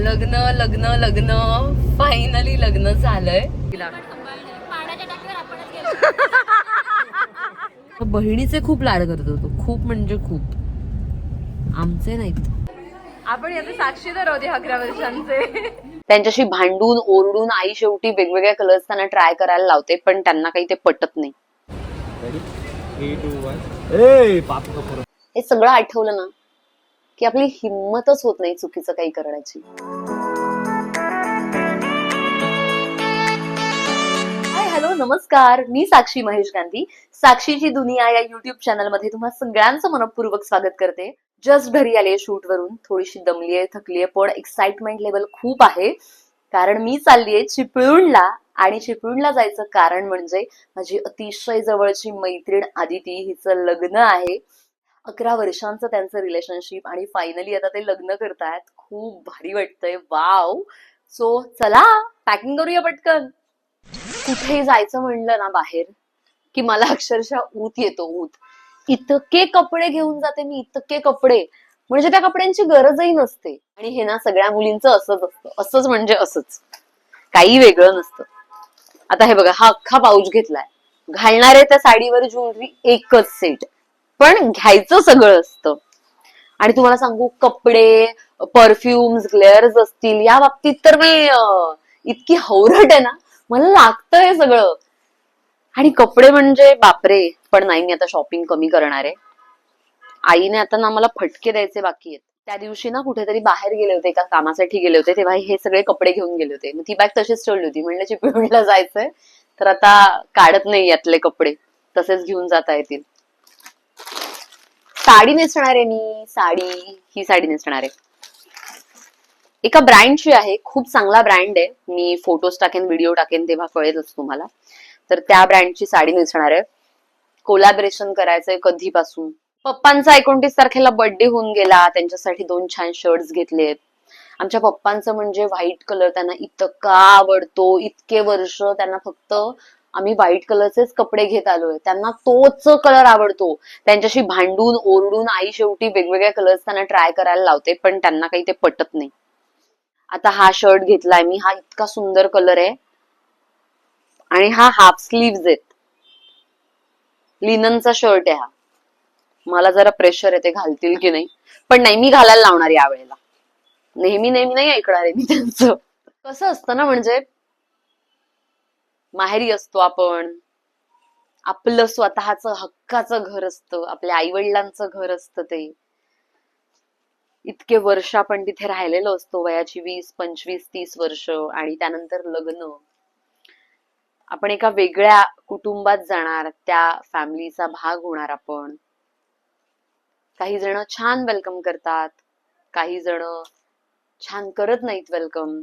लग्न लग्न लग्न. फायनली लग्न झालंय. बहिणीचे खूप लाड करतो तो खूप म्हणजे खूप. आमचे नाहीत. आपण याचे साक्षीदार होते अकरा वर्षांचे. त्यांच्याशी भांडून ओरडून आई शेवटी वेगवेगळ्या कलर्स त्यांना ट्राय करायला लावते पण त्यांना काही ते पटत नाही. हे सगळं आठवलं ना. की आपली हिंमतच होत नाही चुकीचं काही करण्याची. हॅलो नमस्कार. मी साक्षी महेश गांधी. साक्षीची दुनिया या युट्यूब चॅनलमध्ये तुम्हा सगळ्यांचं मनपूर्वक स्वागत करते. जस्ट घरी आले शूट वरून. थोडीशी थकली थकलीये पण एक्साइटमेंट लेवल खूप आहे. कारण मी चाललीये चिपळूणला आणि चिपळूणला जायचं कारण म्हणजे माझी अतिशय जवळची मैत्रीण आदिती हिचं लग्न आहे. अकरा वर्षांचं त्यांचं रिलेशनशिप आणि फायनली आता ते लग्न करतायत. खूप भारी वाटतंय. वाव सो चला पॅकिंग करूया पटकन. कुठे जायचं म्हणलं ना बाहेर की मला अक्षरशः ऊत येतो ऊत. इतके कपडे घेऊन जाते मी इतके कपडे. म्हणजे त्या कपड्यांची गरजही नसते. आणि हे ना सगळ्या मुलींचं असंच असतं. असंच म्हणजे असंच. काही वेगळं नसतं. आता हे बघा हा अख्खा पाऊच घेतलाय. घालणारे त्या साडीवर ज्वेलरी एकच सेट पण घ्यायचं सगळं असतं. आणि तुम्हाला सांगू कपडे परफ्युम्स ग्लेअर्स असतील या बाबतीत तर मी इतकी हवरट आहे ना मला लागतं हे सगळं. आणि कपडे म्हणजे बापरे पण नाही मी आता शॉपिंग कमी करणार आहे. आईने आता ना मला फटके द्यायचे बाकी आहेत. त्या दिवशी ना कुठेतरी बाहेर गेले होते एका कामासाठी गेले होते तेव्हा हे सगळे कपडे घेऊन गेले होते. मग ती बॅग तशीच ठेवली होती. म्हणलं चिपळूणला जायचंय तर आता काढत नाही यातले कपडे. तसेच घेऊन जाता येतील. साडी नेसणार आहे मी साडी ही साडी नेसणार. आहे एका ब्रँडची आहे खूप चांगला ब्रँड आहे. मी फोटोज टाकेन व्हिडिओ टाकेन तेव्हा कळेलच तुम्हाला. तर त्या ब्रँडची साडी नेसणार. आहे कोलॅबरेशन करायचंय कधीपासून? पप्पांचा एकोणतीस तारखेला बर्थडे होऊन गेला त्यांच्यासाठी दोन छान शर्ट्स घेतलेत. आमच्या पप्पांचं म्हणजे व्हाईट कलर त्यांना इतका आवडतो इतके वर्ष त्यांना फक्त आम्ही व्हाईट कलरचेच कपडे घेत आलोय. त्यांना तोच कलर आवडतो. त्यांच्याशी भांडून ओरडून आई शेवटी वेगवेगळ्या कलर्स त्यांना ट्राय करायला लावते पण त्यांना काही ते पटत नाही. आता हा शर्ट घेतलाय मी हा इतका सुंदर कलर आहे. आणि हा हाफ स्लीव्ह आहेत. लिननचा शर्ट आहे हा. मला जरा प्रेशर आहे ते घालतील की नाही. पण नाही मी घालायला लावणार यावेळेला. नेहमी नेहमी नाही ऐकणार आहे मी त्यांचं. कसं असतं ना म्हणजे माहेरी असतो आपण. आपलं स्वतःच हक्काचं घर असतं. आपल्या आई वडिलांचं घर असतं ते. इतके वर्ष आपण तिथे राहिलेलो असतो. वयाची वीस पंचवीस तीस वर्ष आणि त्यानंतर लग्न. आपण एका वेगळ्या कुटुंबात जाणार त्या फॅमिलीचा भाग होणार आपण. काही जण छान वेलकम करतात. काही जण छान करत नाहीत वेलकम.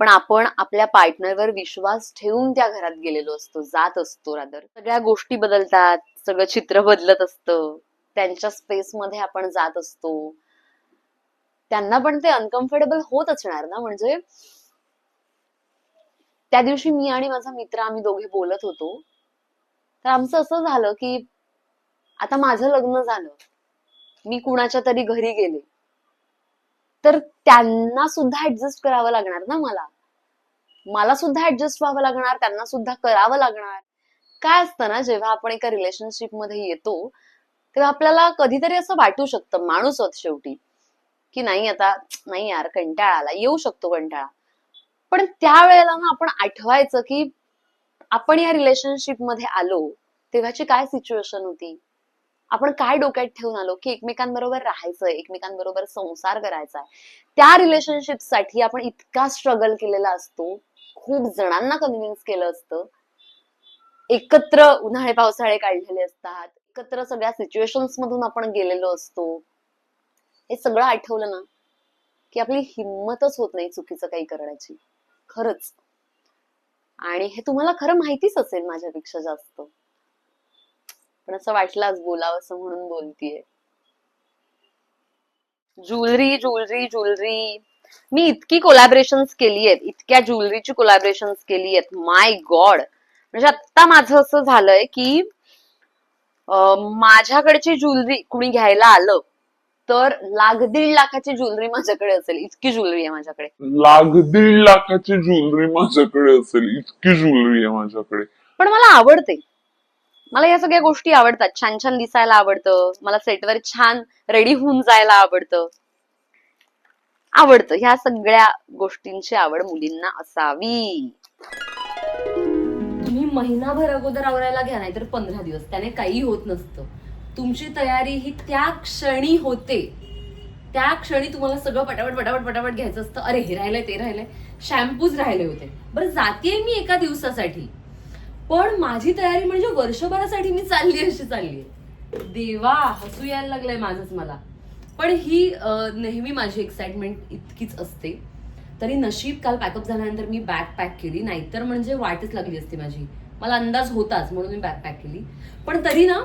पण आपण आपल्या पार्टनरवर विश्वास ठेवून त्या घरात गेलेलो असतो जात असतो रादर सगळ्या गोष्टी बदलतात सगळं चित्र बदलत असतं त्यांच्या स्पेस मध्ये आपण जात असतो. त्यांना पण ते अनकम्फर्टेबल होत असणार ना म्हणजे त्या दिवशी मी आणि माझा मित्र आम्ही दोघे बोलत होतो. तर आमचं असं झालं की आता माझं लग्न झालं. मी कुणाच्या तरी घरी गेले. तर त्यांना सुद्धा ऍडजस्ट करावं लागणार ना मला? मला सुद्धा ऍडजस्ट व्हावं लागणार त्यांना सुद्धा करावं लागणार. काय असतं ना जेव्हा आपण एका रिलेशनशिपमध्ये येतो तेव्हा आपल्याला कधीतरी असं वाटू शकतं माणूस होत शेवटी की नाही आता नाही यार कंटाळा आला येऊ शकतो कंटाळा. पण त्यावेळेला ना आपण आठवायचं की आपण या रिलेशनशिपमध्ये आलो तेव्हाची काय सिच्युएशन होती? आपण काय डोक्यात ठेवून आलो की एकमेकांबरोबर राहायचंय एकमेकांबरोबर संसार करायचा त्या रिलेशनशिपसाठी आपण इतका स्ट्रगल केलेला असतो. खूप जणांना कन्व्हिन्स केलं असतं. एकत्र उन्हाळे पावसाळे काढलेले असतात. एकत्र सगळ्या सिच्युएशन्स मधून आपण गेलेलो असतो. हे सगळं आठवलं ना की आपली हिंमतच होत नाही चुकीचं काही करण्याची. खरंच. आणि हे तुम्हाला खरं माहितीच असेल माझ्यापेक्षा जास्त. पण असं वाटलं आज बोलावं असं म्हणून बोलतीये. Jewellery jewellery jewellery. मी इतकी कोलॅबरेशन्स केली आहेत इतक्या ज्वेलरीची कोलॅबरेशन्स केली आहेत माय गॉड म्हणजे आता माझं असं झालंय की माझ्याकडची ज्वेलरी कुणी घ्यायला आलं तर लाख दीड लाखाची ज्वेलरी माझ्याकडे असेल. इतकी ज्वेलरी आहे माझ्याकडे. लाख दीड लाखाची ज्वेलरी माझ्याकडे असेल. इतकी ज्वेलरी आहे माझ्याकडे. पण मला आवडते. मला या सगळ्या गोष्टी आवडतात. छान छान दिसायला आवडतं. मला सेटवर छान रेडी होऊन जायला आवडतं. आवडतं. ह्या सगळ्या गोष्टींची आवड मुलींना असावी. तुम्ही महिनाभर अगोदर आवरायला घ्या नाही तर पंधरा दिवस. त्याने काही होत नसतं. तुमची तयारी ही त्या क्षणी होते. त्या क्षणी तुम्हाला सगळं पटापट पटापट पटापट घ्यायचं असतं. अरे हे राहिलंय ते राहिलंय. शॅम्पूज राहिले होते. बरं जाते मी एका दिवसासाठी. पण माझी तयारी म्हणजे वर्षभरासाठी मी चालली अशी चालली देवा हसू यायला लागलंय माझंच मला. पण ही नेहमी माझी एक्साइटमेंट इतकीच असते. तरी नशीब काल पॅकअप झाल्यानंतर मी बॅग पॅक केली. नाहीतर म्हणजे वाटच लागली असती माझी. मला अंदाज होताच म्हणून मी बॅग पॅक केली. पण तरी ना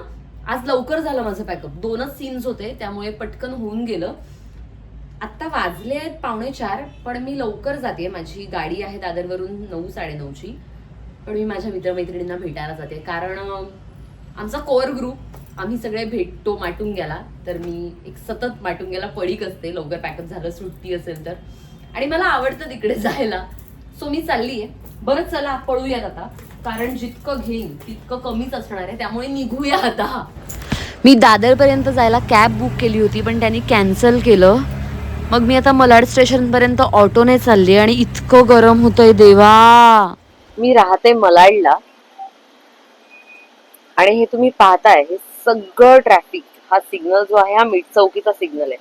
आज लवकर झालं माझं पॅकअप दोनच सीन्स होते त्यामुळे पटकन होऊन गेलं. आत्ता वाजले आहेत पावणे चार पण मी लवकर जाते. माझी गाडी आहे दादरवरून नऊ साडेनऊची. पण मी माझ्या मित्रमैत्रिणींना भेटायला जाते. कारण आमचा कोअर ग्रुप आम्ही सगळे भेटतो माटून गेला तर मी एक सतत माटून गेला पडीक असते. लवकर पॅकअप झालं सुट्टी असेल तर. आणि मला आवडतं तिकडे जायला. सो मी चालली आहे बरं चला पळूयात आता. कारण जितकं घेईन तितकं कमीच असणार आहे. त्यामुळे निघूया आता. मी दादरपर्यंत जायला कॅब बुक केली होती पण त्यांनी कॅन्सल केलं. मग मी आता मलाड स्टेशनपर्यंत ऑटोने चालली आणि इतकं गरम होतंय देवा. मी राहते मलाडला. आणि हे तुम्ही पाहताय हे सगळं ट्रॅफिक हा सिग्नल जो आहे हा मिठ चौकीचा सिग्नल आहे.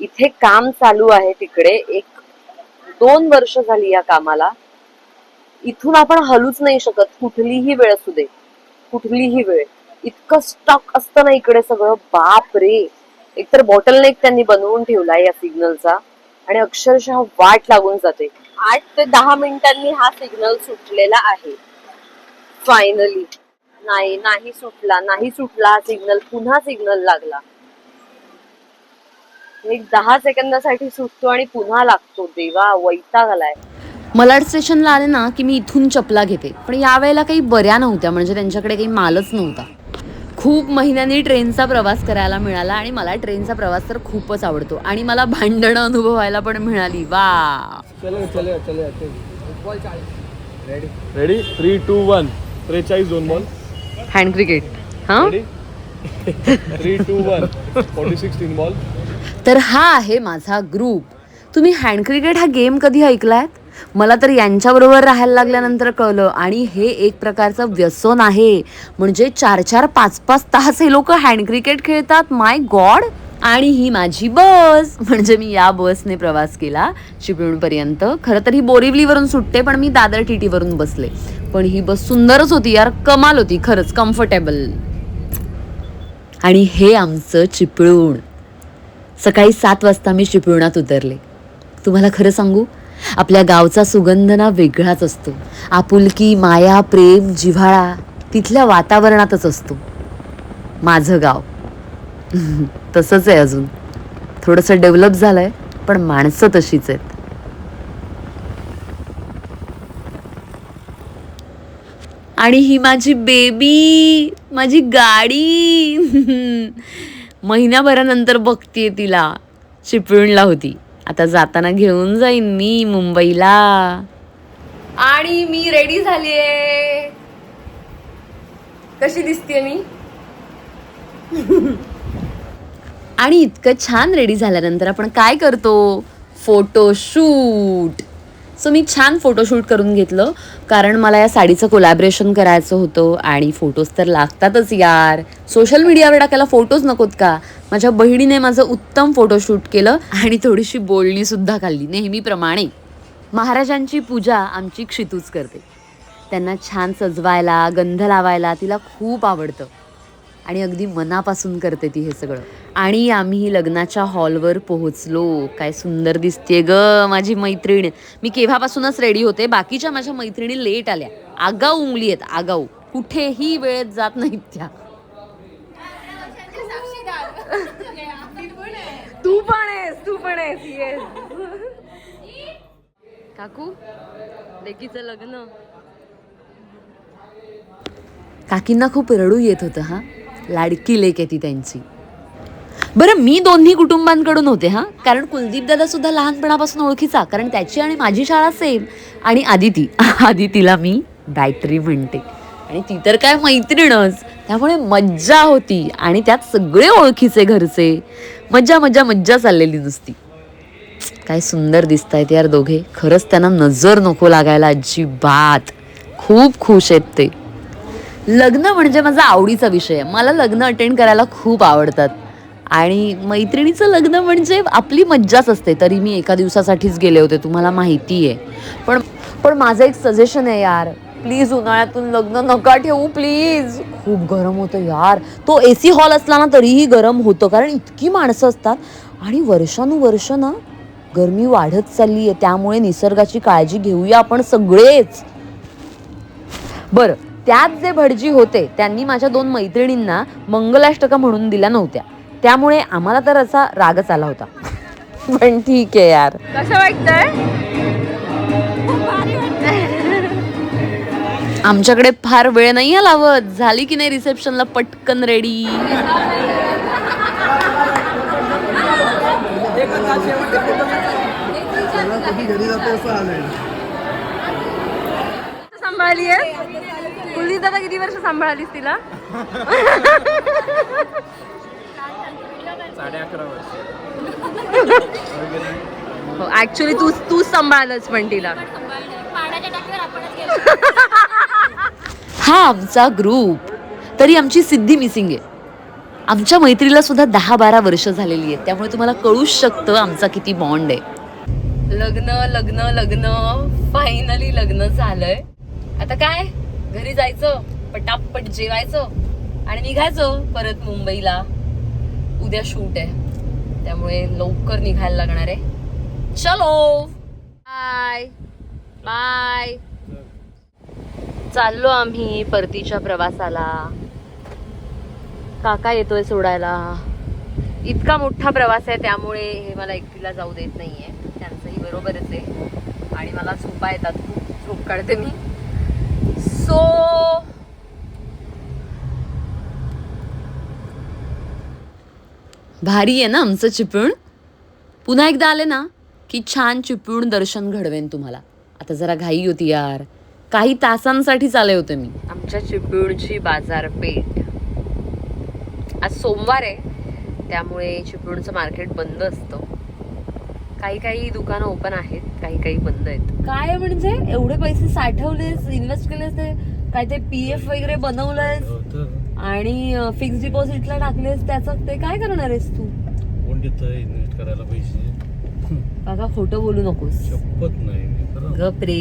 इथे काम चालू आहे तिकडे एक दोन वर्ष झाली या कामाला. इथून आपण हलूच नाही शकत कुठलीही वेळ असू दे कुठलीही वेळ. इतकं स्टॉक असतं ना इकडे सगळं बाप रे एकतर बॉटलनेक त्यांनी बनवून ठेवला या सिग्नलचा आणि अक्षरशः वाट लागून जाते. आठ ते दहा मिनिटांनी हा सिग्नल सुटलेला आहे. फायनली नाही नाही सुटला नाही सुटला हा सिग्नल. पुन्हा सिग्नल लागला. एक दहा सेकंदासाठी सुटतो आणि पुन्हा लागतो. देवा वैताग आलाय. मलाड स्टेशनला आले ना की मी इथून चपला घेते. पण यावेळेला काही बऱ्या नव्हत्या. म्हणजे त्यांच्याकडे काही मालच नव्हता. खूप महिन्यांनी ट्रेनचा प्रवास करायला मिळाला आणि मला ट्रेनचा प्रवास तर खूपच आवडतो. आणि मला भांडणं अनुभवायला पण मिळाली. वा. चले चले चले ready ready three two one त्रेचाळीस दोन बॉल हँड क्रिकेट हा ready three two one forty six तीन बॉल तर हा आहे माझा ग्रुप तुम्ही हँड क्रिकेट हा गेम कधी ऐकलायत? मला तर यांच्याबरोबर राहायला लागल्यानंतर कळलं. आणि हे एक प्रकारचं व्यसन आहे. म्हणजे चार चार पाच पाच तास हे लोक हँड क्रिकेट खेळतात. माय गॉड आणि ही माझी बस. म्हणजे मी या बसने प्रवास केला चिपळूणपर्यंत खरं तर ही बोरिवलीवरून सुटते पण मी दादर टी टीवरून बसले. पण ही बस सुंदरच होती यार. कमाल होती खरंच. कम्फर्टेबल आणि हे आमचं चिपळूण. सकाळी सात वाजता मी चिपळुणात उतरले. तुम्हाला खरं सांगू आपल्या गावचा सुगंध ना वेगळाच असतो. आपुलकी माया प्रेम जिव्हाळा तिथल्या वातावरणातच असतो. माझं गाव. तसंच आहे अजून. थोडंसं डेव्हलप झालंय पण माणसं तशीच आहेत. आणि ही माझी बेबी माझी गाडी. महिन्याभरानंतर बघतीये तिला. चिपळूणला होती. आता जाताना घेऊन जाईन मी मुंबईला. आणि मी रेडी झालीये. कशी दिसते मी? आणि इतकं छान रेडी झाल्यानंतर आपण काय करतो? फोटोशूट सो मी छान फोटोशूट करून घेतलं. कारण मला या साडीचं कोलॅबरेशन करायचं होतं आणि फोटोज तर लागतातच यार. सोशल मीडियावर टाकायला फोटोज नकोत का? माझ्या बहिणीने माझं उत्तम फोटोशूट केलं आणि थोडीशी बोलणी सुद्धा खाल्ली. नेहमीप्रमाणे महाराजांची पूजा आमची क्षितूच करते. त्यांना छान सजवायला गंध लावायला तिला खूप आवडतं. आणि अगदी मनापासून करते ती हे सगळं. आणि आम्ही लग्नाच्या हॉलवर पोहोचलो. काय सुंदर दिसते ग माझी मैत्रीण. मी केव्हापासूनच रेडी होते? बाकीच्या माझ्या मैत्रिणी लेट आल्या. आगाऊ उंगली आहेत आगाऊ. कुठेही वेळेत जात नाहीत त्या. तू पण आहेस तू पण आहेस. काकू लेकीचं लग्न. काकींना खूप रडू येत होतं हा? लाडकी लेक आहे ती त्यांची. बरं मी दोन्ही कुटुंबांकडून होते हां. कारण कुलदीपदादा सुद्धा लहानपणापासून ओळखीचा कारण त्याची आणि माझी शाळा सेम आणि आदिती आदितीला मी बॅटरी म्हणते. आणि ती तर काय मैत्रीणच. त्यामुळे मज्जा होती. आणि त्यात सगळे ओळखीचे घरचे. मज्जा मज्जा मज्जा चाललेली नुसती. काय सुंदर दिसत आहेत यार दोघे. खरंच त्यांना नजर नको लागायला अजिबात. खूप खुश आहेत ते. लग्न म्हणजे माझा आवडीचा विषय आहे. मला लग्न अटेंड करायला खूप आवडतात. आणि मैत्रिणीचं लग्न म्हणजे आपली मज्जाच असते. तरी मी एका दिवसासाठीच गेले होते तुम्हाला माहिती आहे. पण पण माझं एक सजेशन आहे यार. प्लीज उन्हाळ्यातून लग्न नका ठेवू प्लीज खूप गरम होतं यार. तो ए सी हॉल असला ना तरीही गरम होतं. कारण इतकी माणसं असतात. आणि वर्षानुवर्ष ना गरमी वाढत चालली आहे त्यामुळे निसर्गाची काळजी घेऊया आपण सगळेच. बरं. त्यात जे भटजी होते त्यांनी माझ्या दोन मैत्रिणींना मंगलाष्टका म्हणून दिल्या नव्हत्या. त्यामुळे आम्हाला तर असा रागच आला होता. पण ठीक आहे यार. कसं वाटतंय? आमच्याकडे फार वेळ नाही आहे लावत झाली की नाही रिसेप्शनला पटकन रेडी सांभाळली कुलदीप दादा किती वर्ष सांभाळलीस तिला? साडे अकरा वर्ष. ऍक्च्युली तू तूच सांभाळलंच पण तिला. हा आमचा ग्रुप तरी आमची सिद्धी मिसिंग आहे. आमच्या मैत्रीला सुद्धा दहा बारा वर्ष झालेली आहेत. त्यामुळे तुम्हाला कळूच शकतं आमचा किती बॉन्ड आहे. लग्न लग्न लग्न. फायनली लग्न झालंय. आता काय? घरी जायचं पटापट जेवायचं आणि निघायचं परत मुंबईला. उद्या शूट आहे. त्यामुळे लवकर निघायला लागणार आहे. चलो! बाय बाय चाललो आम्ही परतीच्या प्रवासाला. काका येतोय सोडायला. इतका मोठा प्रवास आहे त्यामुळे हे मला एकटीला जाऊ देत नाहीये. त्यांचंही बरोबरच आहे. आणि मला झोपा येतात. खूप झोप काढते मी. सो भारी आहे ना आमचं चिपळूण? पुन्हा एकदा आले ना की छान चिपळूण दर्शन घडवेन तुम्हाला. आता जरा घाई होती यार. काही तासांसाठीच आले होते मी. आमच्या चिपळूणची बाजारपेठ. आज सोमवार आहे त्यामुळे चिपळूणचं मार्केट बंद असतं. काही काही दुकानं ओपन आहेत काही काही बंद आहेत. काय म्हणजे? एवढे पैसे साठवलेस इन्व्हेस्ट केलेस ते? काय ते पी एफ वगैरे बनवलंयस? आणि फिक्स डिपॉझिटला टाकलेस त्याचं ते काय करणार आहेस तू? कोण देतं इन्व्हेस्ट करायला पैसे? काका खोटं बोलू नकोस. शपथ नाही मी खरं. गप रे.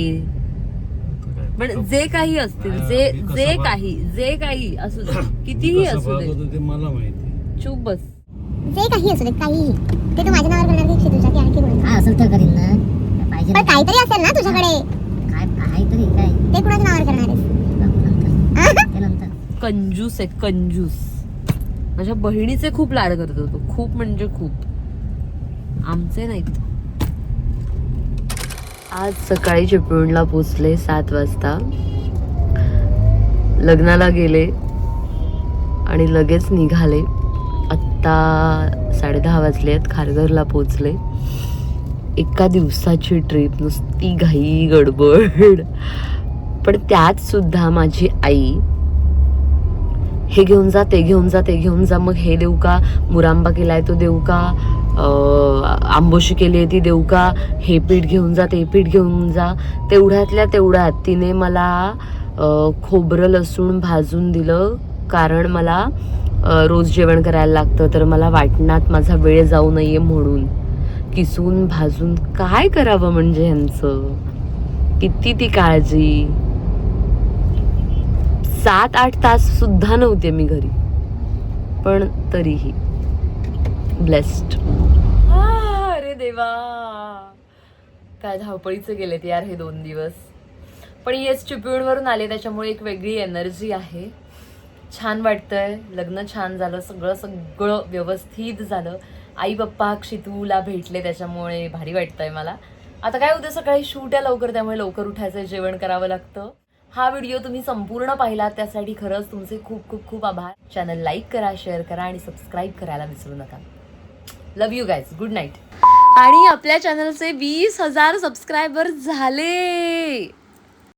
पण जे काही असतील जे जे काही जे काही असू दे कितीही असू दे. मला माहिती. चूप बस. जे काही असू देत काहीही. ते तू माझ्या नावावर करणार की की आणखी कोणी काय असेल तर करीन ना. पाहिजे पण काहीतरी असेल ना तुझ्याकडे. काय काहीतरी काय? ते कुणाच्या नावावर करणार आहेस? नंतर. कंजूस आहे कंजूस. माझ्या बहिणीचे खूप लाड करतो तो. खूप म्हणजे खूप. आमचे नाहीत. आज सकाळी चिपळूणला पोचले सात वाजता. लग्नाला गेले आणि लगेच निघाले. आत्ता साडेदहा वाजले आहेत खारघरला पोचले एका दिवसाची ट्रिप नुसती घाई गडबड. पण त्यात सुद्धा माझी आई हे घेऊन जा ते घेऊन जा ते घेऊन जा मग हे देऊ का? मुरांबा केलाय तो देऊ का? आंबोशी केली आहे ती देऊ का? हे पीठ घेऊन जा ते पीठ घेऊन जा. तेवढ्यातल्या तेवढ्यात तिने मला खोबरं लसूण भाजून दिलं. कारण मला रोज जेवण करायला लागतं तर मला वाटणात माझा वेळ जाऊ नये म्हणून. किसून भाजून काय करावं म्हणजे ह्यांचं? किती ती काळजी? सात आठ तास सुद्धा नव्हते मी घरी. पण तरीही. ब्लेस्ड अरे देवा! काय धावपळीचं गेलेत यार हे दोन दिवस. पण येस चिपळूणवरून आले त्याच्यामुळे एक वेगळी एनर्जी आहे. छान वाटतंय. लग्न छान झालं. सगळं सगळं व्यवस्थित झालं. आई पप्पा क्षितूला भेटले त्याच्यामुळे भारी वाटतंय मला. आता काय उद्या सकाळी शूट आहे लवकर त्यामुळे लवकर उठायचं जेवण करावं लागतं. हा व्हिडिओ तुम्ही संपूर्ण पाहिला त्यासाठी खरंच तुमचे खूप खूप खूप आभार. चॅनल लाईक करा शेअर करा आणि सबस्क्राईब करायला विसरू नका. Love you guys good night आणि आपल्या चॅनलचे वीस हजार सबस्क्रायबर झाले.